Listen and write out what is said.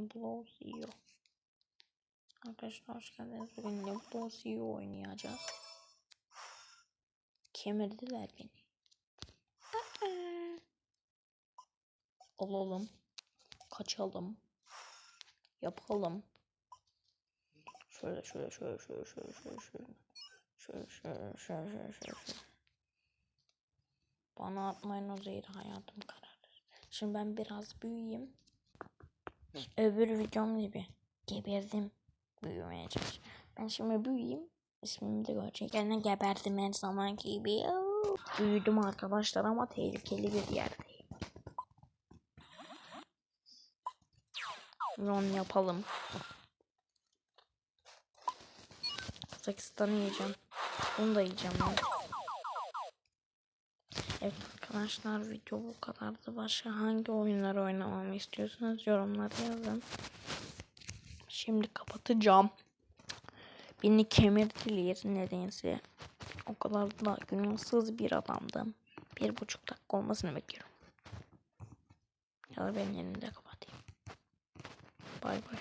Nebula CEO. Arkadaşlar hoş geldiniz. Bugün Nebula CEO oynayacağız. Kemirdiler beni. Aa. Alalım. Kaçalım. Yapalım. Şöyle şöyle şöyle şöyle şöyle şöyle şöyle. Şöyle şöyle şöyle şöyle şöyle. Bana atmayın o zehri hayatım kararır. Şimdi ben biraz büyüyeyim. Öbür videom gibi geberdim büyümeye çalış. Ben şimdi büyüyeyim. İsmimi de görecek. Yani geberdim her zaman gibi. Büyüdüm arkadaşlar ama tehlikeli bir yerdeyim. Ron yapalım. Kazakistan'ı yiyeceğim. Bunu da yiyeceğim ben. Evet arkadaşlar video bu kadardı. Başka hangi oyunlar oynamamı istiyorsanız yorumlara yazın. Şimdi kapatacağım. Beni kemirdiler nedense. O kadar da günahsız bir adamdım. Bir buçuk dakika olmasını bekliyorum. Ya da ben elini de kapatayım. Bay bay.